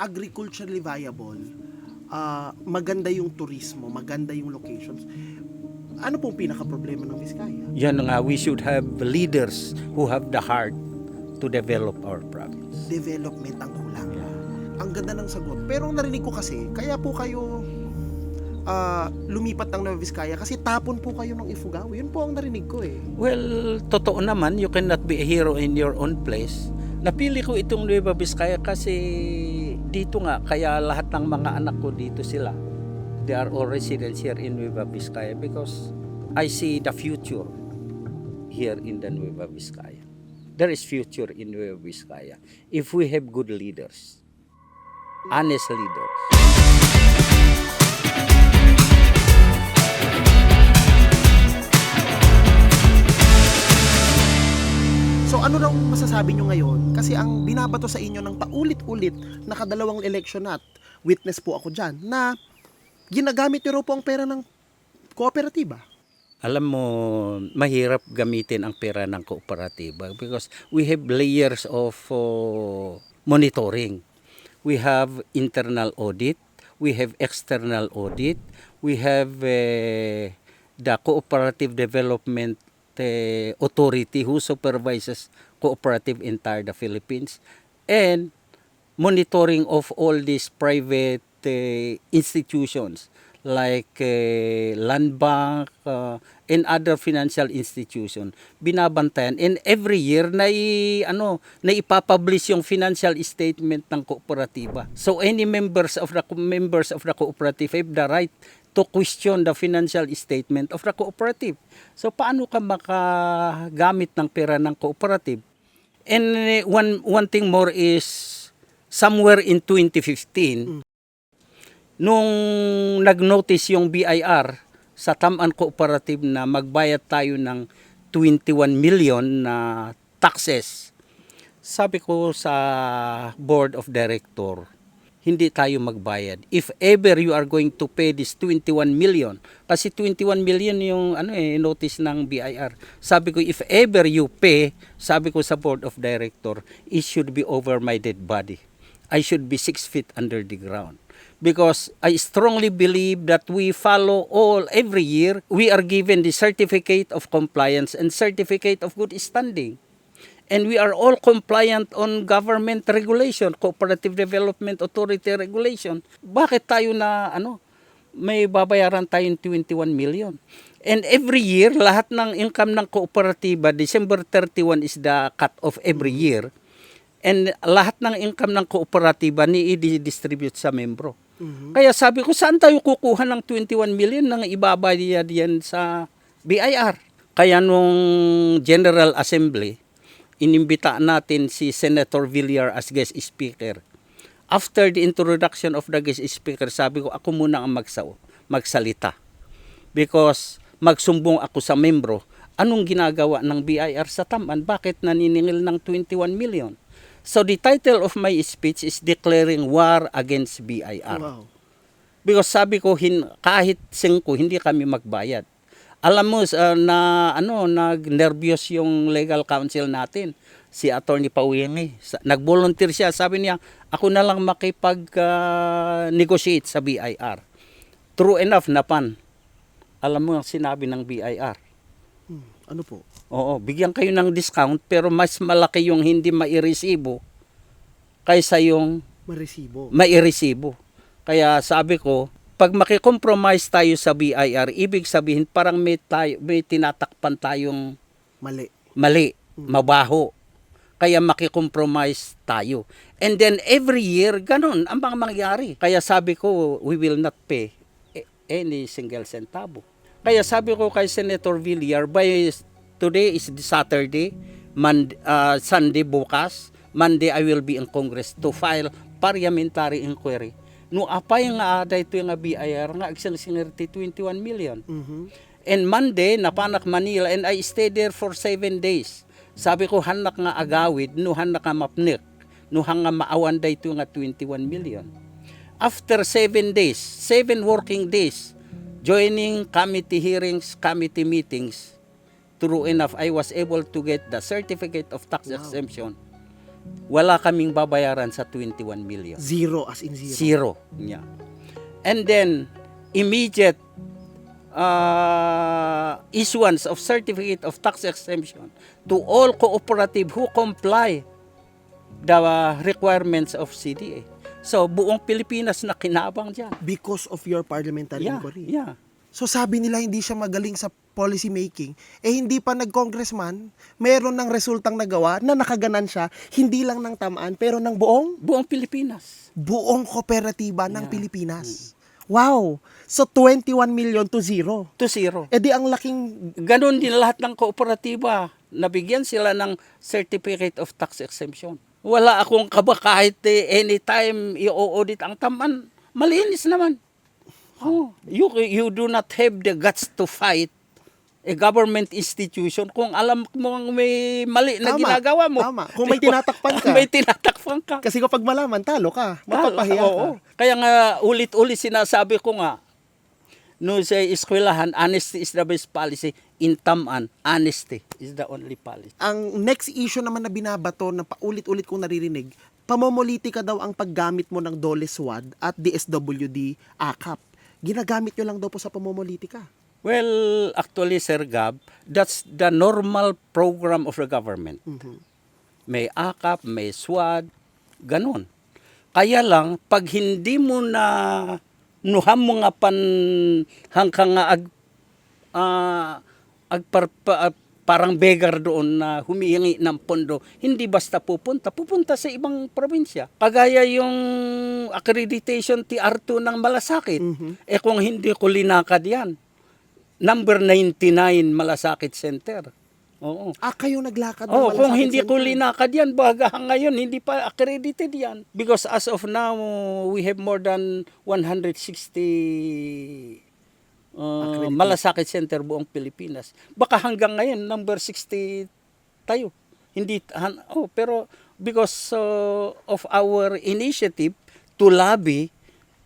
agriculturally viable, ah, maganda yung turismo, maganda yung locations, ano pong pinaka-problema ng Vizcaya? Yan nga, we should have leaders who have the heart to develop our province. Development ang kulang. Ang ganda ng sagot. Pero ang narinig ko kasi, kaya po kayo ah, lumipat ng Nueva Vizcaya kasi tapon po kayo ng Ifugao. Yun po ang narinig ko eh. Well, totoo naman, you cannot be a hero in your own place. Napili ko itong Nueva Vizcaya kasi dito nga, kaya lahat ng mga anak ko dito sila. They are all residents here in Nueva Vizcaya because I see the future here in the Nueva Vizcaya. There is future in Nueva Vizcaya if we have good leaders, honest leaders. Masasabi nyo ngayon? Kasi ang binabato sa inyo ng paulit-ulit nakadalawang election at witness po ako dyan na ginagamit nyo po ang pera ng kooperatiba. Alam mo, mahirap gamitin ang pera ng kooperatiba because we have layers of uh, monitoring. We have internal audit, we have external audit, we have uh, the cooperative development uh, authority who supervises cooperative entire the Philippines and monitoring of all these private uh, institutions like uh, land bank uh, and other financial institution binabantayan. And every year na i, ano na ipapublish yung financial statement ng kooperatiba. So any members of the members of the cooperative have the right to question the financial statement of the cooperative. So paano ka makagamit ng pera ng cooperative and uh, one one thing more is somewhere in 2015 nung nag-notice yung BIR sa Taman Cooperative na magbayad tayo ng 21 million na taxes, sabi ko sa board of director, hindi tayo magbayad. If ever you are going to pay this 21 million, kasi 21 million yung ano eh, notice ng BIR. Sabi ko, if ever you pay, sabi ko sa board of director, it should be over my dead body. I should be 6 feet under the ground because I strongly believe that we follow all every year we are given the certificate of compliance and certificate of good standing and we are all compliant on government regulation cooperative development authority regulation. Bakit tayo na ano may babayaran tayong 21 million? And every year lahat ng income ng kooperatiba December 31 is the cut off every year. And lahat ng income ng kooperatiba ni i-distribute sa membro. Kaya sabi ko, saan tayo kukuha ng 21 million nang ibabayad yan sa BIR? Kaya nung General Assembly, inimbita natin si Senator Villar as guest speaker. After the introduction of the guest speaker, sabi ko, ako muna ang magsaw, magsalita. Because magsumbong ako sa membro, anong ginagawa ng BIR sa Taman? Bakit naniningil ng 21 million? So the title of my speech is declaring war against BIR. Wow. Because sabi ko hin, kahit singko hindi kami magbayad. Alam mo uh, na ano nag-nervyos yung legal counsel natin si Attorney Pauyengi. Sa- Nag-volunteer siya, sabi niya, ako na lang makipag-negotiate sa BIR. True enough, napan. Alam mo ang sinabi ng BIR. Hmm, ano po? Oo, bigyan kayo ng discount pero mas malaki yung hindi mairesibo kaysa yung Maresibo. mairesibo. Kaya sabi ko, pag makikompromise tayo sa BIR, ibig sabihin parang may, tayo, may tinatakpan tayong Mali. mali, mabaho. Kaya makikompromise tayo. And then every year, ganun ang mga mangyari. Kaya sabi ko, we will not pay any single centavo. Kaya sabi ko kay Senator Villar, by today is the Saturday, Mond- uh, Sunday bukas, Monday I will be in Congress to file parliamentary inquiry. No apay nga dahito nga BIR nga agsang singerti 21 million. Mhm. And Monday, napanak Manila and I stayed there for seven days. Sabi ko, hanak nga agawid, no hanak nga mapnik, no hanga maawan da ito nga 21 million. After seven days, seven working days, joining committee hearings, committee meetings, true enough, I was able to get the certificate of tax exemption wala kaming babayaran sa 21 million. Zero as in zero. Zero. Yeah. And then, immediate uh, issuance of certificate of tax exemption to all cooperative who comply the requirements of CDA. So, buong Pilipinas na kinabang dyan. Because of your parliamentary Yeah, inquiry. yeah. So sabi nila hindi siya magaling sa policy making, eh hindi pa nag-congressman, meron ng resultang nagawa na nakaganan siya, hindi lang ng tamaan, pero ng buong, Buong Pilipinas. buong kooperatiba ng Yeah. Pilipinas. Wow! So 21 million to zero. To zero. Eh di ang laking, Ganon din lahat ng kooperatiba. Nabigyan sila ng certificate of tax exemption. Wala akong kaba kahit eh, anytime i-audit ang taman. Malinis naman. Oh, you, you do not have the guts to fight a government institution kung alam mo may mali na Tama, ginagawa mo. tama. Kung may tinatakpan ka. may tinatakpan ka. kasi kapag malaman, talo ka, mapapahiya Oo. ka. Kaya nga ulit-ulit sinasabi ko nga no sa eskwelahan honesty is the best policy in taman honesty is the only policy. Ang next issue naman na binabato na paulit-ulit kong naririnig, pamomolitika daw ang paggamit mo ng Dole SWAD at DSWD AKAP. Ginagamit nyo lang daw po sa pamomolitika. Well, actually Sir Gab, that's the normal program of the government. May AKAP, may SWAD, ganon. Kaya lang, pag hindi mo na nuham mo nga pan hangkang nga ag, ah, agpar, pa- ah, parang beggar doon na humihingi ng pondo, hindi basta pupunta, pupunta sa ibang probinsya. Kagaya yung accreditation TR2 ng Malasakit. Eh kung hindi ko linakad yan, number 99 Malasakit Center. Oo. Ah, kayo naglakad ng Oh, kung hindi ko linakad yan, baga ngayon hindi pa accredited yan. Because as of now, we have more than 160 malasakit center buong Pilipinas. Baka hanggang ngayon, number 60 tayo. Hindi, han- oh, pero because uh, of our initiative to lobby,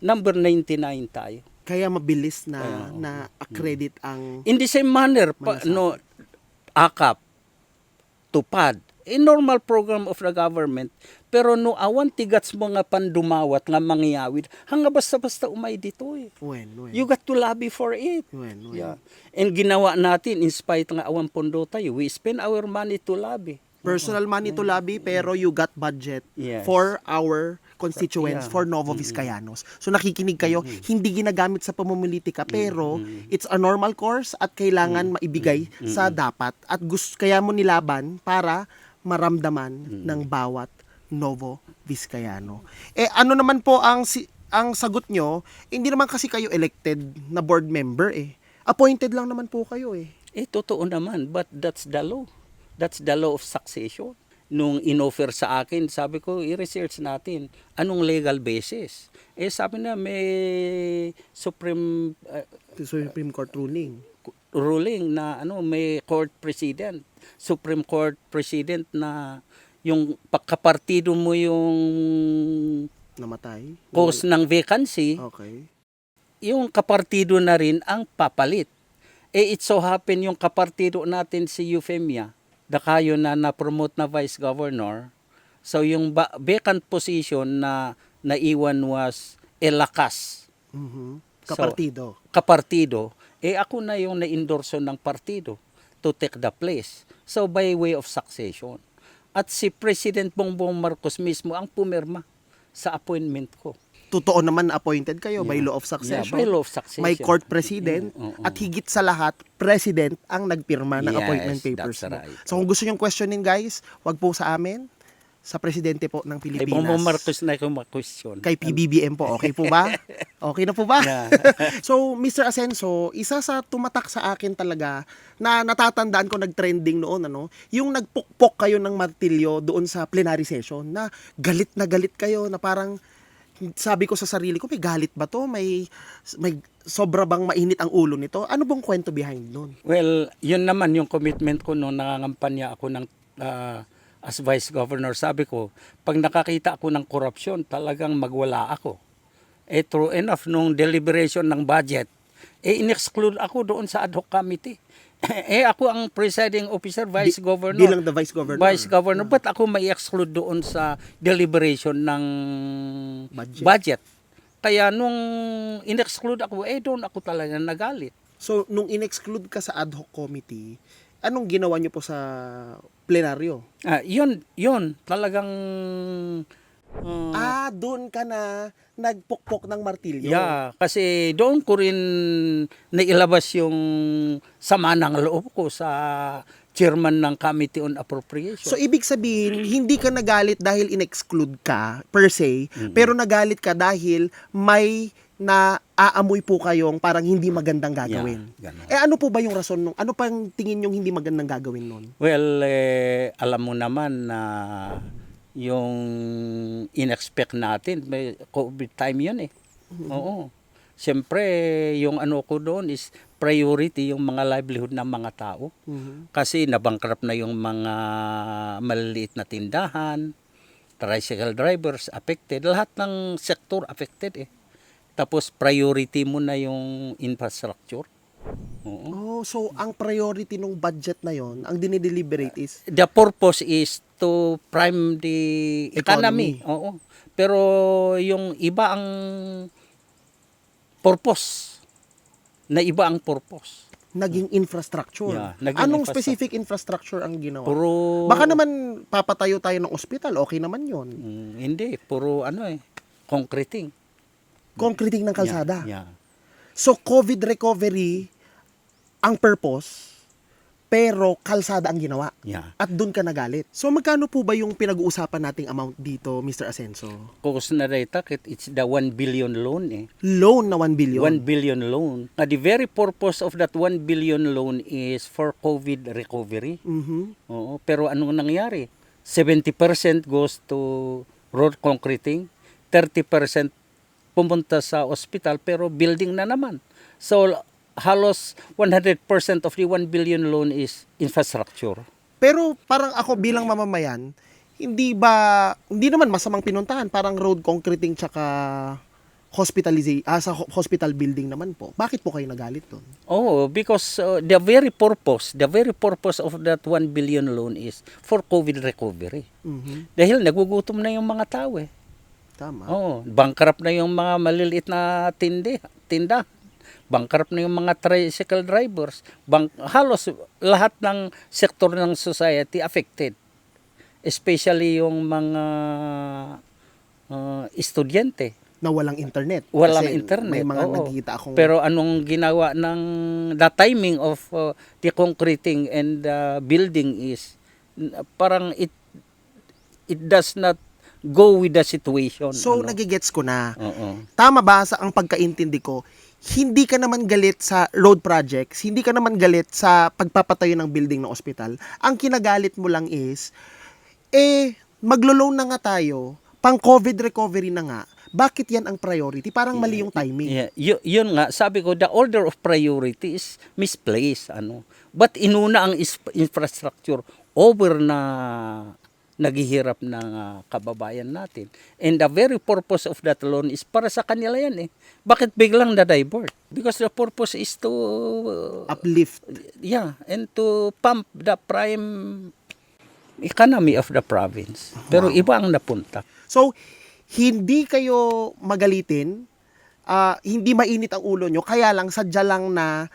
number 99 tayo. Kaya mabilis na oo. na accredit ang In the same manner, pa, no, AKAP, tupad, a normal program of the government, pero no awan tigats mo nga pandumawat nga mangyawid, hanga basta-basta umay dito eh. when, when, You got to lobby for it. when, when. Yeah. And ginawa natin, in spite nga awan pondo tayo, we spend our money to lobby. Personal money to lobby pero you got budget Yes. for our constituents, Yeah. for Novo Vizcayanos. So nakikinig kayo, hindi ginagamit sa pamumulitika pero it's a normal course at kailangan maibigay sa dapat at gusto kaya mo nilaban para maramdaman ng bawat Novo Vizcayano. Eh ano naman po ang si- ang sagot nyo, hindi naman kasi kayo elected na board member eh. Appointed lang naman po kayo eh. Eh, totoo naman, but that's the law. That's the law of succession. Nung inoffer sa akin, sabi ko, i-research natin, anong legal basis? Eh, sabi na, may Supreme uh, Supreme Court ruling. ruling na ano may court president Supreme Court president na yung pagkapartido mo yung Namatay. cause ng vacancy Okay. yung kapartido na rin ang papalit. Eh, it so happen yung kapartido natin si Eufemia, dakayo na na-promote na vice governor. So, yung ba- vacant position na naiwan was Elakas, Mhm. So, Kapartido. kapartido. Eh, ako na yung na-endorso ng partido to take the place. So, by way of succession. At si President Bongbong Marcos mismo ang pumirma sa appointment ko. Totoo naman appointed kayo by Yeah. law of succession. Yeah, by law of succession. May court president Mm, oo. at higit sa lahat, president ang nagpirma ng Yes, appointment papers that's mo. right. So kung gusto nyong questionin guys, wag po sa amin, sa presidente po ng Kay Pilipinas. Bongbong Marcos na ko ma-question. Kay PBBM po. Okay po ba? Okay na po ba? Yeah. so, Mr. Asenso, isa sa tumatak sa akin talaga na natatandaan ko nag-trending noon, ano, yung nagpukpok kayo ng martilyo doon sa plenary session na galit na galit kayo na parang sabi ko sa sarili ko, may galit ba to? May, may sobra bang mainit ang ulo nito? Ano bang kwento behind nun? Well, yun naman yung commitment ko nung nangangampanya ako ng ah, as vice governor. Sabi ko, pag nakakita ako ng korupsyon, talagang magwala ako. Eh true enough, nung deliberation ng budget, eh in-exclude ako doon sa ad hoc committee. eh ako ang presiding officer, vice governor. Bilang the vice governor. Vice governor, ba't ako may exclude doon sa deliberation ng Budget. budget? Kaya nung in-exclude ako, eh doon ako talaga nagalit. So, nung in-exclude ka sa ad hoc committee, anong ginawa niyo po sa plenaryo? Ah, yun, yun, talagang uh, Ah, doon ka na nagpukpok ng martilyo. Yeah, kasi doon ko rin nailabas yung sama ng loob ko sa chairman ng Committee on Appropriation. So, ibig sabihin, hindi ka nagalit dahil in-exclude ka, per se, pero nagalit ka dahil may na aamoy po kayong parang hindi magandang gagawin. Yeah, eh ano po ba yung rason nung ano pang tingin yung hindi magandang gagawin nun? well, eh, alam mo naman na yung in-expect natin, may COVID time yun eh. Oo. Siyempre, yung ano ko doon is priority yung mga livelihood ng mga tao. Kasi nabankrupt na yung mga maliliit na tindahan, tricycle drivers affected, lahat ng sektor affected eh. Tapos priority mo na yung infrastructure. Oo. Oh, so ang priority ng budget na yon, ang dinideliberate is The purpose is to prime the economy. Economy. Oo. Pero yung iba ang purpose. Na iba ang purpose. naging infrastructure. Yeah, naging Anong infrastructure. specific infrastructure ang ginawa? Puro Baka naman papatayo tayo ng ospital, okay naman yon. Mm, hindi, puro ano eh, concreting. Concreting ng kalsada. Yeah. yeah. So COVID recovery ang purpose, pero kalsada ang ginawa. yeah. At doon ka nagalit. So magkano po ba yung pinag-uusapan nating amount dito, Mr. Asenso? Kung narita, it's the 1 billion loan eh. Loan na 1 billion. 1 billion loan. Now, the very purpose of that 1 billion loan is for COVID recovery. Mhm. Oo, pero anong nangyari? 70% goes to road concreting, 30% pumunta sa ospital pero building na naman. So halos 100% of the 1 billion loan is infrastructure. Pero parang ako bilang mamamayan, hindi ba hindi naman masamang pinuntahan, parang road concreting tsaka hospitalization ah, sa ho- hospital building naman po. Bakit po kayo nagalit doon? Oh, because uh, the very purpose, the very purpose of that 1 billion loan is for COVID recovery. Mhm. Dahil nagugutom na yung mga tao eh. Tama. Oo, bankrupt na yung mga maliliit na tindi, tinda. Bankrupt na yung mga tricycle drivers. Bank, halos lahat ng sektor ng society affected. Especially yung mga uh, estudyante. Na walang internet. Walang Kasi internet. May mga oo. nakikita akong Pero anong ginawa ng the timing of uh, the concreting and the building is parang it it does not go with the situation. So ano. nagigets ko na. Oo. Tama ba sa ang pagkaintindi ko? Hindi ka naman galit sa road projects, hindi ka naman galit sa pagpapatayo ng building ng ospital. Ang kinagalit mo lang is, eh, maglo-loan na nga tayo, pang COVID recovery na nga, bakit yan ang priority? Parang mali yung timing. Yeah, y- yun nga, sabi ko, the order of priority is misplaced. Ano? But inuna ang infrastructure over na naghihirap ng ah, kababayan natin. And the very purpose of that loan is para sa kanila yan eh. Bakit biglang na-divert? Because the purpose is to, uh, Uplift. yeah, and to pump the prime economy of the province. Pero iba ang napunta. So, hindi kayo magalitin, ah, hindi mainit ang ulo nyo, kaya lang sadya lang na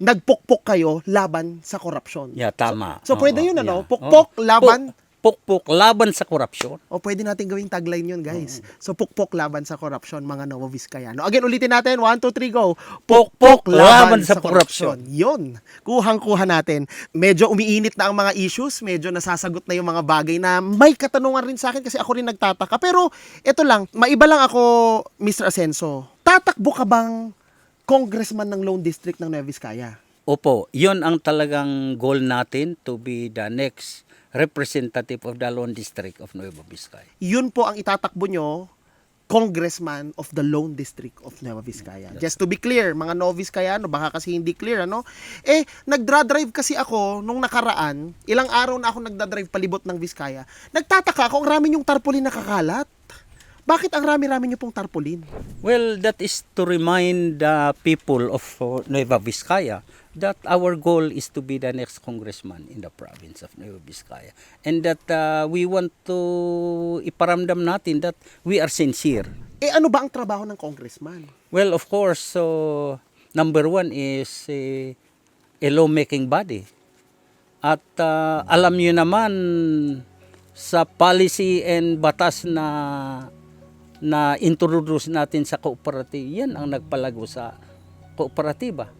nagpukpok kayo laban sa korupsyon. Yeah, tama. So, pwede Oo, yun, ano? yeah. Pukpok, Oo. laban- Pukpok, laban sa korupsyon. O pwede natin gawing tagline yun, guys. So, pukpok laban sa korupsyon, mga Novo Vizcayano. Again, ulitin natin. 1, 2, 3, go. Pukpok laban sa korupsyon. Yun. Kuhang-kuha natin. Medyo umiinit na ang mga issues. Medyo nasasagot na yung mga bagay na may katanungan rin sa akin kasi ako rin nagtataka. Pero, ito lang. Maiba lang ako, Mr. Asenso. Tatakbo ka bang congressman ng Lone District ng Nueva Vizcaya? Opo, yun ang talagang goal natin to be the next representative of the Lone District of Nueva Vizcaya. yun po ang itatakbo nyo, congressman of the Lone District of Nueva Vizcaya. Just to be clear, mga Novis kaya, no, baka kasi hindi clear, ano? Eh, nagdra-drive kasi ako nung nakaraan, ilang araw na ako nagdadrive palibot ng Vizcaya. Nagtataka ako, ang rami yung tarpaulin nakakalat. Bakit ang rami-rami nyo pong tarpaulin? Well, that is to remind the people of uh, Nueva Vizcaya that our goal is to be the next congressman in the province of Nueva Vizcaya. And that uh, we want to iparamdam natin that we are sincere. Eh ano ba ang trabaho ng congressman? Well, of course, so number one is eh, a lawmaking body. At uh, alam nyo naman sa policy and batas na na introduce natin sa cooperative, yan ang nagpalago sa kooperatiba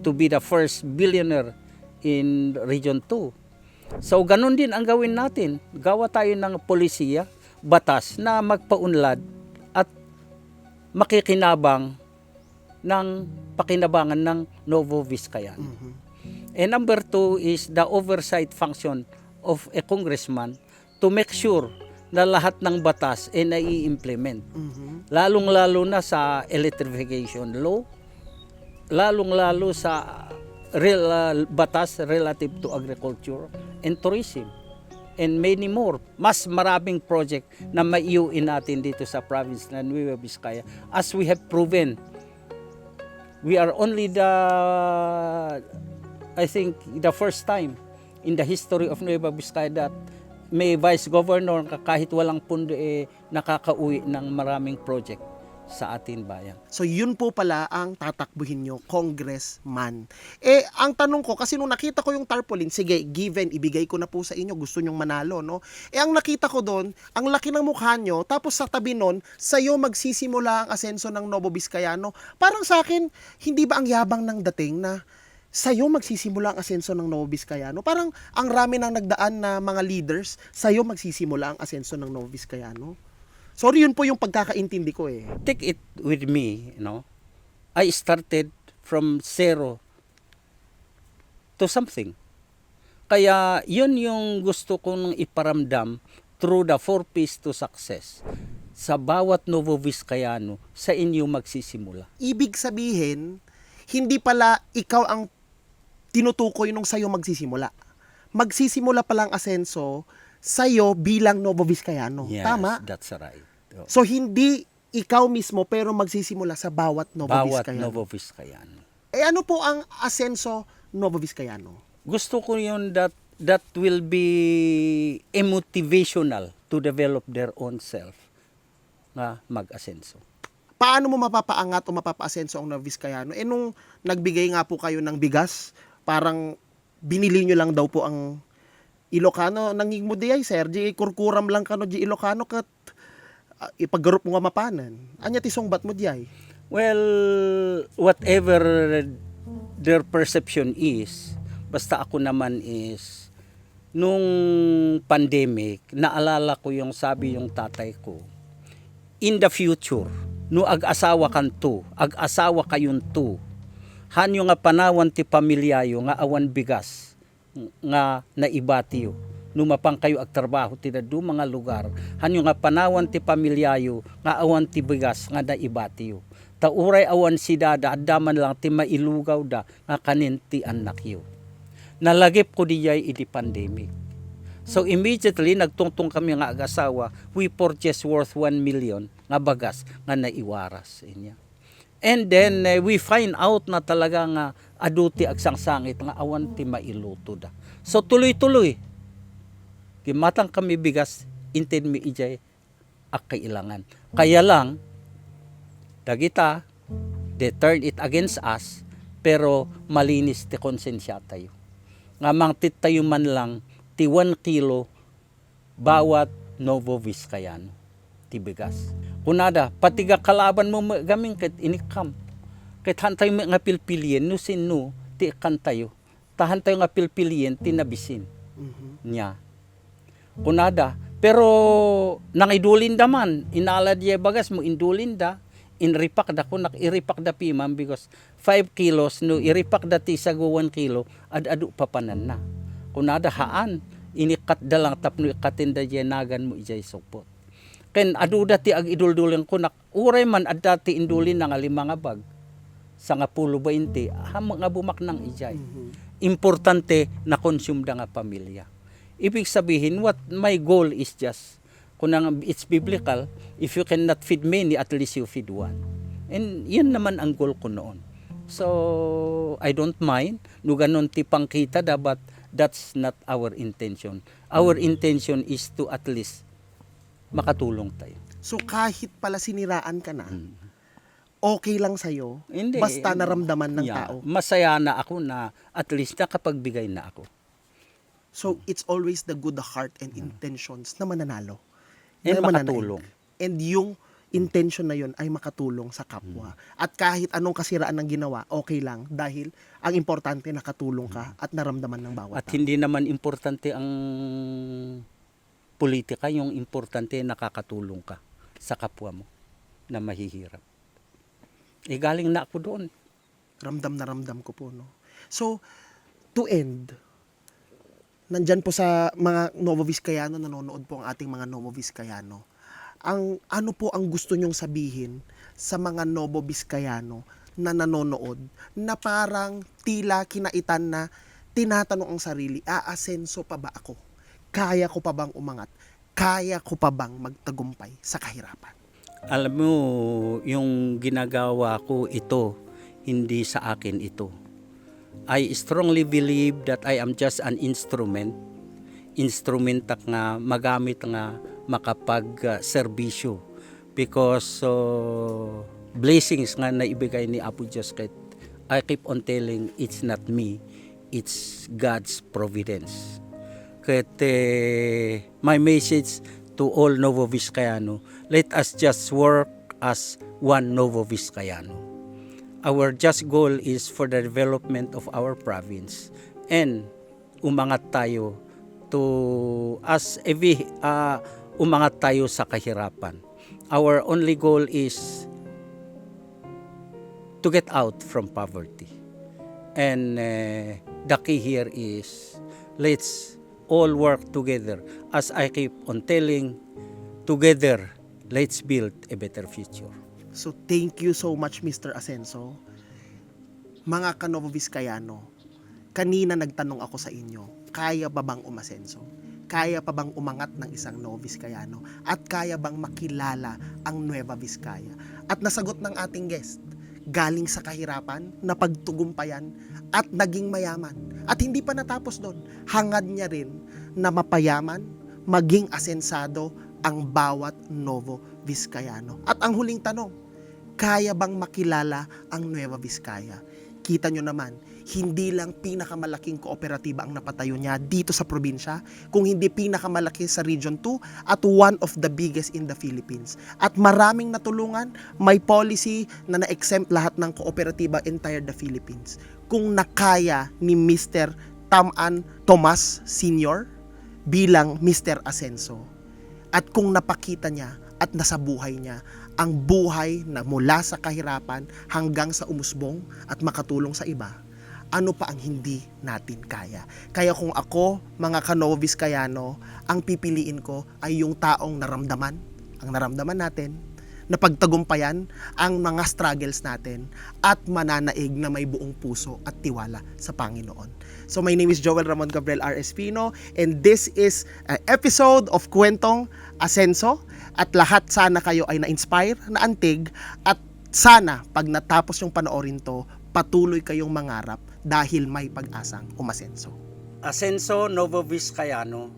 to be the first billionaire in Region 2. So ganun din ang gawin natin. Gawa tayo ng polisiya, batas na magpaunlad at makikinabang ng pakinabangan ng Novo Vizcayan. And number two is the oversight function of a congressman to make sure na lahat ng batas ay nai-implement. Mhm. Lalong-lalo na sa electrification law, lalong-lalo sa rel, uh, batas relative to agriculture and tourism and many more. Mas maraming project na maiuin natin dito sa province ng Nueva Vizcaya as we have proven. We are only the, I think, the first time in the history of Nueva Vizcaya that may vice governor ka- kahit walang pundo eh, nakakauwi ng maraming project sa atin bayan. So yun po pala ang tatakbuhin nyo, congressman. Eh, ang tanong ko, kasi nung nakita ko yung tarpaulin, sige, given, ibigay ko na po sa inyo, gusto nyong manalo, no? Eh, ang nakita ko doon, ang laki ng mukha nyo, tapos sa tabi nun, sa'yo magsisimula ang asenso ng Novo Vizcayano. Parang sa akin, hindi ba ang yabang ng dating na sa'yo magsisimula ang asenso ng Novo Vizcayano? Parang ang rami ng nagdaan na mga leaders, sa'yo magsisimula ang asenso ng Novo Vizcayano. Sorry, yun po yung pagkakaintindi ko eh. take it with me, you know. I started from zero to something. Kaya yun yung gusto kong iparamdam through the four P's to success. Sa bawat Novo Vizcayano, sa inyo magsisimula. ibig sabihin, hindi pala ikaw ang tinutukoy nung sa'yo magsisimula. Magsisimula palang asenso sa'yo bilang Novo Vizcayano. Yes, Tama? that's right. So, hindi ikaw mismo pero magsisimula sa bawat Bawat Vizcayano. Novo. Eh ano po ang asenso Novo Vizcayano? Gusto ko yun that that will be a motivational to develop their own self nga mag-asenso. Paano mo mapapaangat o mapapaasenso ang Novo Vizcayano? Eh nung nagbigay nga po kayo ng bigas, parang binili nyo lang daw po ang Ilocano, nanging mo di ay, sir, di kurkuram lang kano di Ilocano kat uh, ipagarup mo nga mapanan. Anya tisong bat mo di ay? Well, whatever their perception is, basta ako naman is, nung pandemic, naalala ko yung sabi yung tatay ko, in the future, no ag-asawa kan to, ag-asawa kayon to, hanyo nga panawan ti pamilyayo nga awan bigas nga naibatiyo numapang kayo ag trabaho ti dadu mga lugar hanyo nga panawan ti pamilyayo nga awan ti bigas nga naibatiyo ta uray awan si dada addaman lang ti mailugaw da nga kanin ti anak yo nalagip ko diyay iti pandemic So immediately nagtungtong kami nga ag-asawa, we purchased worth 1 million nga bagas nga naiwaras inya. And then eh, we find out na talaga nga aduti agsangsangit nga awan ti mailuto da. So tuloy-tuloy. Kimatang kami bigas inted mi ijay ak kailangan. Kaya lang dagita they turn it against us pero malinis ti konsensya tayo. Nga mangtit tayo man lang ti 1 kilo bawat Novo Vizcayano ti bigas. Kunada, patiga kalaban mo gaming ket inikam. Ket hantay mo nga pilpilyen no sino ti kantayo. Tahan tayo nga pilpilyen ti nabisin niya. Kunada, pero nang idulin da man, inala diya bagas mo indulin da, inripak da ko nak iripak da pimam because 5 kilos no iripak da ti sa 1 kilo ad adu papanan na. Kunada haan inikat da lang tapno ikatin da diya nagan mo ijay supot. Ken adu da ti ag iduldulen ko nak uray man ad dati indulin nga lima nga bag sa nga pulo 20 ham nga bumak nang ijay importante na consume da nga pamilya. Ibig sabihin, what my goal is just, kung it's biblical, if you cannot feed many, at least you feed one. And yun naman ang goal ko noon. So, I don't mind. No ganon tipang kita da, but that's not our intention. Our intention is to at least makatulong tayo. So kahit pala siniraan ka na, okay lang sa'yo, Hindi. basta naramdaman ng Yeah, tao. Masaya na ako na at least nakapagbigay na ako. So it's always the good heart and intentions na mananalo. And Na mananaig. makatulong. And yung intention na yun ay makatulong sa kapwa. At kahit anong kasiraan ng ginawa, okay lang. Dahil ang importante nakatulong ka at naramdaman ng bawat At tao. hindi naman importante ang politika, yung importante nakakatulong ka sa kapwa mo na mahihirap. Eh galing na ako doon. Ramdam na ramdam ko po. No? So, to end, nandyan po sa mga Novo Vizcayano, nanonood po ang ating mga Novo Vizcayano. Ang ano po ang gusto nyong sabihin sa mga Novo Vizcayano na nanonood na parang tila kinaitan na tinatanong ang sarili, aasenso pa ba ako? Kaya ko pa bang umangat? Kaya ko pa bang magtagumpay sa kahirapan? Alam mo, yung ginagawa ko ito, hindi sa akin ito. I strongly believe that I am just an instrument. Instrument tak nga magamit nga makapag uh, serbisyo because uh, blessings nga na ibigay ni Apo Diyos kahit I keep on telling it's not me it's God's providence Kahit eh, my message to all Novo Vizcayano, let us just work as one Novo Vizcayano. Our just goal is for the development of our province and umangat tayo to as a ah, umangat tayo sa kahirapan. Our only goal is to get out from poverty. And uh, the key here is let's all work together. As I keep on telling, together, let's build a better future. So thank you so much Mr. Asenso. Mga kanovo Vizcayano, kanina nagtanong ako sa inyo, kaya ba bang umasenso? Kaya pa bang umangat ng isang Novo Vizcayano? At kaya bang makilala ang Nueva Vizcaya? At nasagot ng ating guest, galing sa kahirapan, napagtugumpayan, at naging mayaman. At hindi pa natapos doon, hangad niya rin na mapayaman, maging asensado ang bawat Novo Vizcayano. At ang huling tanong, kaya bang makilala ang Nueva Vizcaya? Kita nyo naman, hindi lang pinakamalaking kooperatiba ang napatayo niya dito sa probinsya, kung hindi pinakamalaki sa Region 2 at one of the biggest in the Philippines. At maraming natulungan, may policy na na-exempt lahat ng kooperatiba entire the Philippines. Kung nakaya ni Mr. Taman Tomas Sr. bilang Mr. Asenso, at kung napakita niya at nasa buhay niya ang buhay na mula sa kahirapan hanggang sa umusbong at makatulong sa iba, ano pa ang hindi natin kaya? Kaya kung ako, mga kanovis kayano, ang pipiliin ko ay yung taong naramdaman, ang naramdaman natin, na pagtagumpayan ang mga struggles natin at mananaig na may buong puso at tiwala sa Panginoon. So my name is Joel Ramon Gabriel R. Espino and this is an episode of Kwentong Asenso at lahat sana kayo ay na-inspire, na-antig at sana pag natapos yung panoorin to, patuloy kayong mangarap dahil may pag-asang umasenso. Asenso Novo Vizcayano,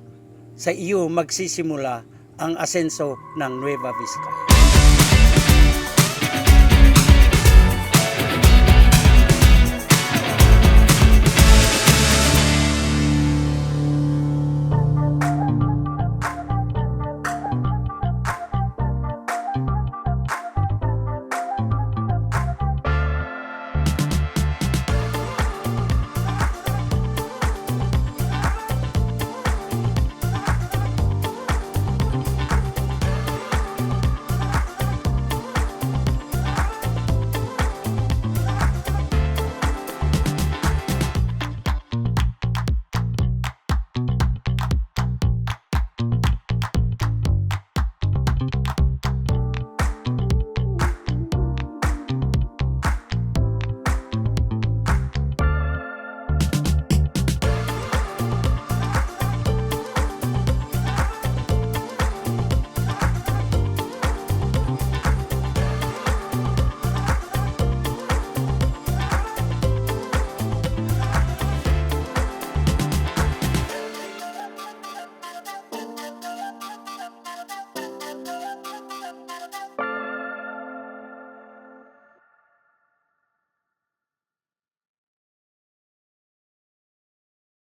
sa iyo magsisimula ang asenso ng Nueva Vizcaya.